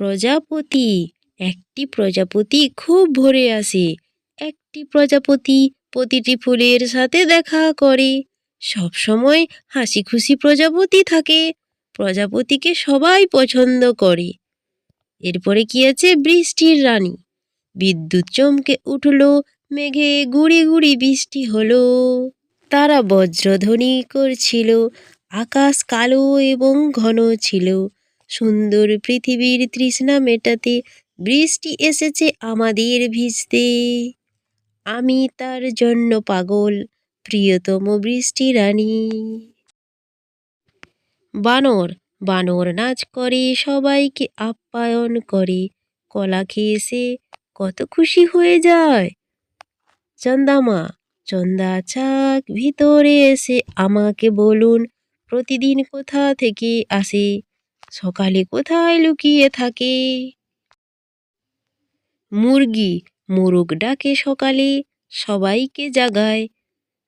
প্রজাপতি। একটি প্রজাপতি খুব ভোরে আসে। একটি প্রজাপতি প্রতিটি ফুলের সাথে দেখা করে। সব সময় হাসি খুশি প্রজাপতি থাকে। প্রজাপতিকে সবাই পছন্দ করে। এরপরে কি আছে? বৃষ্টির রানী। বিদ্যুৎ চমকে উঠল, মেঘে গুড়ি গুড়ি বৃষ্টি হলো। তারা বজ্রধ্বনি করছিল, আকাশ কালো এবং ঘন ছিল। সুন্দর পৃথিবীর তৃষ্ণা মেটাতে বৃষ্টি এসেছে আমাদের ভিজতে। আমি তার জন্য পাগল, প্রিয়তম বৃষ্টি রানী। বানর বানর নাচ করে, সবাইকে আপ্যায়ন করে, কলা খেয়ে সে কত খুশি হয়ে যায়। চন্দামা, চন্দা চাক ভিতরে এসে আমাকে বলুন, প্রতিদিন কোথা থেকে আসে? সকালে কোথায় লুকিয়ে থাকে? মুরগি মোরগ ডাকে সকালে, সবাইকে জাগায়।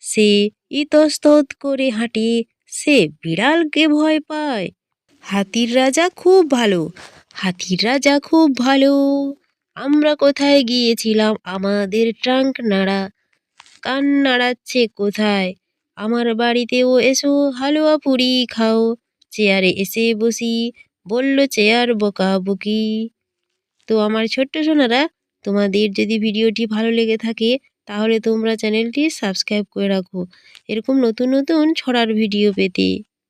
সে ইতস্তত করে হাঁটে, সে বিড়ালকে ভয় পায়। হাতির রাজা খুব ভালো, হাতির রাজা খুব ভালো। আমরা কোথায় গিয়েছিলাম? আমাদের ট্রাঙ্ক নাড়া, কান নাড়াচ্ছে কোথায়? আমার বাড়িতেও এসো হালুয়া পুরি খাও। চেয়ারে এসে বসি, বলল, চেয়ার বোকা বকি। তো আমার ছোট্ট সোনারা, তোমাদের যদি ভিডিওটি ভালো লেগে থাকে, তাহলে তোমরা চ্যানেলটি সাবস্ক্রাইব করে রাখো। এরকম নতুন নতুন ছড়ার ভিডিও পেতে।